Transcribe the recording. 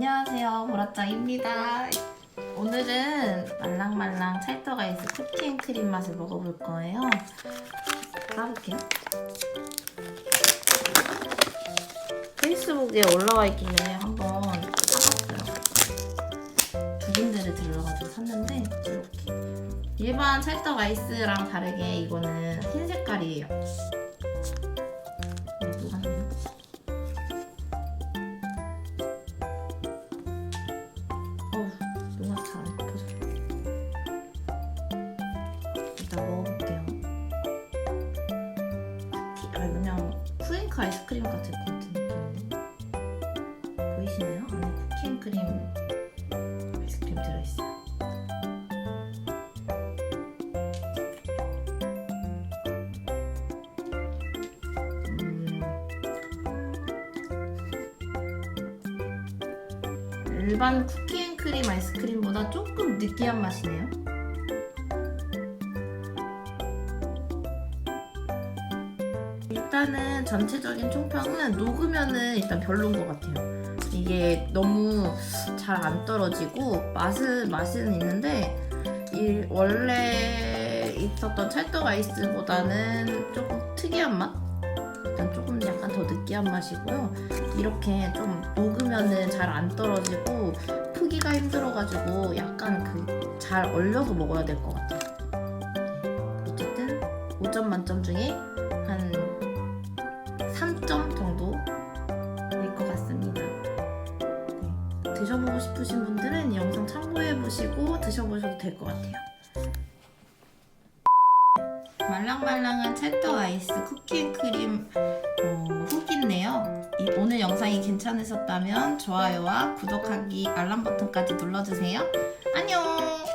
안녕하세요. 보라짱입니다. 오늘은 말랑말랑 찰떡 아이스 쿠키앤크림 맛을 먹어볼 거예요. 까볼게요. 페이스북에 올라와 있길래 한번 사봤어요. 두 군데를 들러가지고 샀는데 이렇게. 일반 찰떡 아이스랑 다르게 이거는 흰 색깔이에요 쿠앤크 아이스크림 같을 것 같은 느낌인데. 보이시나요? 안에 쿠키앤크림 아이스크림 들어있어요. 음. 일반 쿠키앤크림 아이스크림보다 조금 느끼한 맛이네요. 일단은 전체적인 총평은 녹으면은 일단 별론 것 같아요. 이게 너무 잘 안 떨어지고 맛은 맛은 있는데 이 원래 있었던 찰떡 아이스보다는 조금 특이한 맛? 일단 조금 약간 더 느끼한 맛이고요. 이렇게 좀 녹으면은 잘 안 떨어지고 크기가 힘들어가지고 약간 그 잘 얼려서 먹어야 될 것 같아요. 네. 어쨌든 5점 만점 중에 드셔보고 싶으신 분들은 이 영상 참고해보시고 드셔보셔도 될 것 같아요. 말랑말랑한 찰떡 아이스 쿠키앤크림 어, 후기인데요. 이- 오늘 영상이 괜찮으셨다면 좋아요와 구독하기 알람 버튼까지 눌러주세요. 안녕!